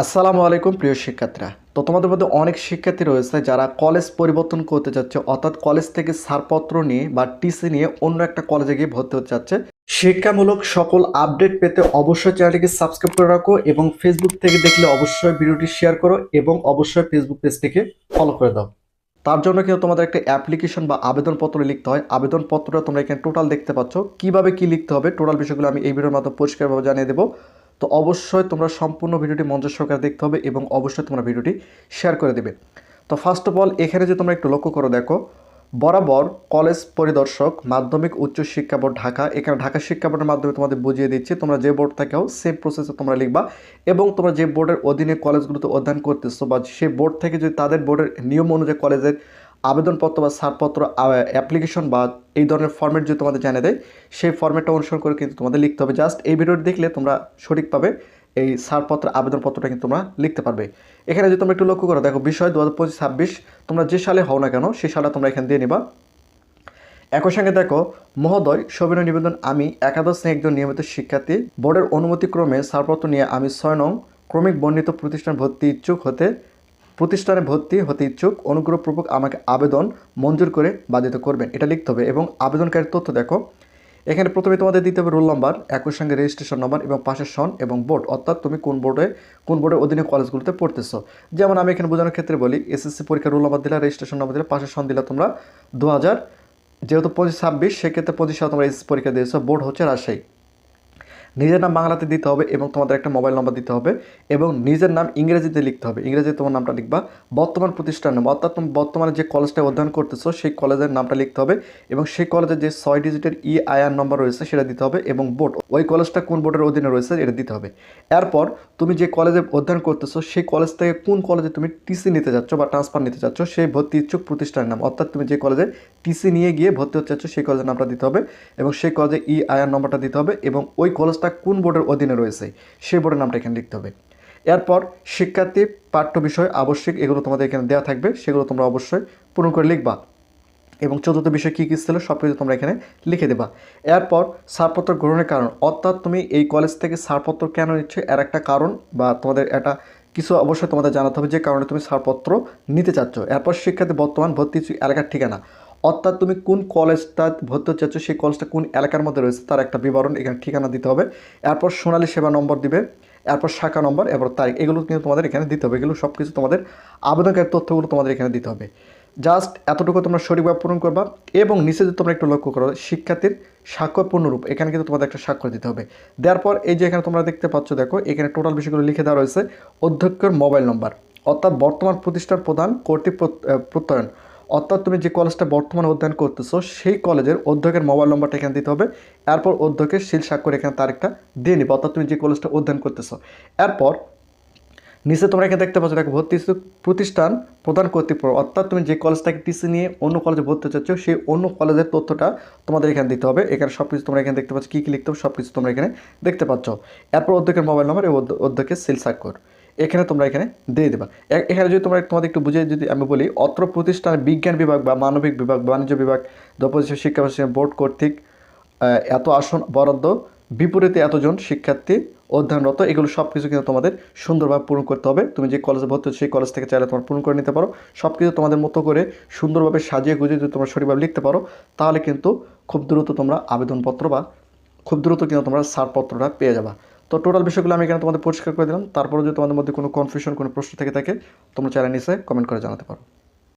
আসসালামু আলাইকুম, প্রিয় শিক্ষার্থীরা। তো তোমাদের মধ্যে অনেক শিক্ষার্থী রয়েছে যারা কলেজ পরিবর্তন করতে চাচ্ছে অর্থাৎ কলেজ থেকে ছাড়পত্র নিয়ে বা টিসি নিয়ে অন্য একটা কলেজে গিয়ে ভর্তি হতে চাচ্ছে শিক্ষামূলক সকল আপডেট পেতে অবশ্যই চ্যানেলটিকে সাবস্ক্রাইব করে রাখো এবং ফেসবুক থেকে দেখলে অবশ্যই ভিডিওটি শেয়ার করো এবং অবশ্যই ফেসবুক পেজটিকে ফলো করে দাও। তার জন্য কিন্তু তোমাদের একটা অ্যাপ্লিকেশন বা আবেদনপত্র লিখতে হয়। আবেদনপত্রটা তোমরা এখানে টোটাল দেখতে পাচ্ছ। কীভাবে কি লিখতে হবে? টোটাল বিষয়গুলো আমি এই ভিডিওর মাধ্যমে পরিষ্কারভাবে জানিয়ে দেবো। তো অবশ্যই তোমরা সম্পূর্ণ ভিডিওটি মঞ্চ সরকার দেখতে হবে এবং অবশ্যই তোমরা ভিডিওটি শেয়ার করে দেবে। তো ফার্স্ট অফ অল এখানে যে তোমরা একটু লক্ষ্য করো, দেখো, বরাবর কলেজ পরিদর্শক মাধ্যমিক উচ্চ শিক্ষা বোর্ড ঢাকা, এখানে ঢাকা শিক্ষা বোর্ডের মাধ্যমে তোমাদের বুঝিয়ে দিচ্ছি, তোমরা যে বোর্ড থেকেও সেম প্রসেসে তোমরা লিখবা এবং তোমরা যে বোর্ডের অধীনে কলেজগুলোতে অধ্যয়ন করতেছো বা সেই বোর্ড থেকে যদি তাদের বোর্ডের নিয়ম অনুযায়ী কলেজের আবেদনপত্র বা ছাড়পত্র অ্যাপ্লিকেশন বা এই ধরনের ফর্মেট যদি তোমাদের জানিয়ে দেয়, সেই ফর্মেটটা অনুসরণ করে কিন্তু তোমাদের লিখতে হবে। জাস্ট এই ভিডিওটি দেখলে তোমরা সঠিকভাবে এই ছাড়পত্র, আবেদনপত্রটা কিন্তু তোমরা লিখতে পারবে। এখানে যদি তোমরা একটু লক্ষ্য করো, দেখো বিষয় দু হাজার পঁচিশ ছাব্বিশ, তোমরা যে সালে হও না কেন, সেই সালটা তোমরা এখানে দিয়ে নিবা। একই সঙ্গে দেখো, মহোদয়, সবিনয় নিবেদন, আমি একাদশ শ্রেণি একজন নিয়মিত শিক্ষার্থী। বোর্ডের অনুমতিক্রমে ছাড়পত্র নিয়ে আমি ছয় নং ক্রমিক বর্ণিত প্রতিষ্ঠান ভর্তি ইচ্ছুক হতে প্রতিষ্ঠানে ভর্তি হতে ইচ্ছুক, অনুগ্রহপূর্বক আমাকে আবেদন মঞ্জুর করে বাধিত করবেন। এটা লিখতে হবে এবং আবেদনকারীর তথ্য দেখো। এখানে প্রথমে তোমাদের দিতে হবে রোল নম্বর, একই সঙ্গে রেজিস্ট্রেশন নাম্বার এবং পাশের সন এবং বোর্ড। অর্থাৎ তুমি কোন বোর্ডে, কোন বোর্ডের অধীনে কলেজগুলোতে পড়তেছো। যেমন আমি এখানে বোঝানোর ক্ষেত্রে বলি এসএসসি পরীক্ষার রোল নাম্বার দিলে, রেজিস্ট্রেশন নাম্বার দিলে, পাশের সন দিলে তোমরা। দু হাজার, যেহেতু পঁচিশ ছাব্বিশ, সেক্ষেত্রে পঁচিশ তোমরা এসএসসি পরীক্ষা দিয়েছ, বোর্ড হচ্ছে রাজশাহী। নিজের নাম বাংলাতে দিতে হবে এবং তোমাদের একটা মোবাইল নাম্বার দিতে হবে এবং নিজের নাম ইংরেজিতে লিখতে হবে। ইংরেজিতে তোমার নামটা লিখবা। বর্তমান প্রতিষ্ঠান নাম, অর্থাৎ তুমি বর্তমানে যে কলেজটা অধ্যয়ন করতেছো, সেই কলেজের নামটা লিখতে হবে এবং সেই কলেজের যে ছয় ডিজিটের ই আইআর নম্বর রয়েছে, সেটা দিতে হবে এবং বোর্ড ওই কলেজটা কোন বোর্ডের অধীনে রয়েছে, এটা দিতে হবে। এরপর তুমি যে কলেজে অধ্যয়ন করতেছো, সেই কলেজ থেকে কোন কলেজে তুমি টিসি নিতে যাচ্ছ বা ট্রান্সফার নিতে যাচ্ছ, সেই ভর্তি ইচ্ছুক প্রতিষ্ঠানের নাম, অর্থাৎ তুমি যে কলেজে টিসি নিয়ে গিয়ে ভর্তি হতে চাচ্ছ, সেই কলেজের নামটা দিতে হবে এবং সেই কলেজে ই আইআর নম্বরটা দিতে হবে এবং ওই কলেজটা কোন বোর্ডের অধীনে রয়েছে, সেই বোর্ডের নামটা এখানে লিখতে হবে। এরপর শিক্ষার্থী পাঠ্য বিষয় আবশ্যিক, এগুলো তোমাদের এখানে দেওয়া থাকবে, সেগুলো তোমরা অবশ্যই পূরণ করে লিখবা। এবং চতুর্থ বিষয় কী কী ছিল সব কিছু তোমরা এখানে লিখে দেবা। এরপর ছাড়পত্র গ্রহণের কারণ, অর্থাৎ তুমি এই কলেজ থেকে ছাড়পত্র কেন নিচ্ছ, এর একটা কারণ বা তোমাদের একটা কিছু অবশ্যই তোমাদের জানাতে হবে যে কারণে তুমি ছাড়পত্র নিতে চাচ্ছ। এরপর শিক্ষার্থী বর্তমান ভর্তি এলাকার ঠিকানা। অর্থাৎ তুমি কোন কলেজটা ভর্তি হতে চাচ্ছ, সেই কলেজটা কোন এলাকার মধ্যে রয়েছে তার একটা বিবরণ এখানে ঠিকানা দিতে হবে। এরপর সোনালী সেবা নম্বর দিবে, এরপর শাখা নম্বর, এরপর তারিখ, এগুলো কিন্তু তোমাদের এখানে দিতে হবে। এগুলো সব কিছু তোমাদের আবেদনকারীর তথ্যগুলো তোমাদের এখানে দিতে হবে। জাস্ট এতটুকু তোমরা সঠিকভাবে পূরণ করবা এবং নিচে যদি তোমরা একটু লক্ষ্য করো, শিক্ষার্থীর স্বাক্ষর পূর্ণরূপ এখানে কিন্তু তোমাদের একটা স্বাক্ষর দিতে হবে। দেওয়ার পর এই যে এখানে তোমরা দেখতে পাচ্ছ, দেখো, এখানে টোটাল বিষয়গুলো লিখে দেওয়া রয়েছে, অধ্যক্ষের মোবাইল নম্বর, অর্থাৎ বর্তমান প্রতিষ্ঠান প্রধান কর্তৃক প্রত্যয়ন। অর্থাৎ তুমি যে কলেজটা বর্তমানে অধ্যয়ন করতেছো, সেই কলেজের অধ্যক্ষের মোবাইল নম্বরটা এখানে দিতে হবে। এরপর অধ্যক্ষের শিল স্বাক্ষর এখানে তারিখটা দিয়ে নিবে। অর্থাৎ তুমি যে কলেজটা অধ্যয়ন করতেছো। এরপর নিচে তোমরা এখানে দেখতে পাচ্ছ, দেখো, ভর্তি প্রতিষ্ঠান প্রদান কর্তৃপক্ষ, অর্থাৎ তুমি যে কলেজ থেকে টিসি নিয়ে অন্য কলেজে ভর্তি চাচ্ছ, সেই অন্য কলেজের তথ্যটা তোমাদের এখানে দিতে হবে। এখানে সব কিছু তোমরা এখানে দেখতে পাচ্ছ, কী কী লিখতে হবে সব কিছু তোমরা এখানে দেখতে পাচ্ছ। এরপর অধ্যক্ষের মোবাইল নম্বর এবং অধ্য- অধ্যক্ষের সিল স্বাক্ষর এখানে তোমরা এখানে দিয়ে দেবা। এখানে যদি তোমরা তোমাদের একটু বুঝিয়ে যদি আমি বলি, অত্র প্রতিষ্ঠান, বিজ্ঞান বিভাগ বা মানবিক বিভাগ, বাণিজ্য বিভাগ দপ্তর শিক্ষা বোর্ড কর্তৃক এত আসন বরাদ্দ, বিপরীতে এতজন শিক্ষার্থী, অধ্যয়নরত, এগুলো সব কিছু কিন্তু তোমাদের সুন্দরভাবে পূরণ করতে হবে। তুমি যে কলেজে ভর্তি হচ্ছ, সেই কলেজ থেকে চাইলে তোমার পূরণ করে নিতে পারো। সব কিছু তোমাদের মতো করে সুন্দরভাবে সাজিয়ে গুজিয়ে যদি তোমরা সঠিকভাবে লিখতে পারো, তাহলে কিন্তু খুব দ্রুত তোমরা আবেদনপত্র বা খুব দ্রুত কিন্তু তোমরা ছাড়পত্রটা পেয়ে যাবা। তো টোটাল বিষয়গুলো আমি এখানে তোমাদের পরিষ্কার করে দিলাম। তারপরে যদি তোমাদের মধ্যে কোনো কনফিউশন কোনো প্রশ্ন থেকে থাকে, তোমরা চ্যানেল নিচে কমেন্ট করে জানাতে পারো।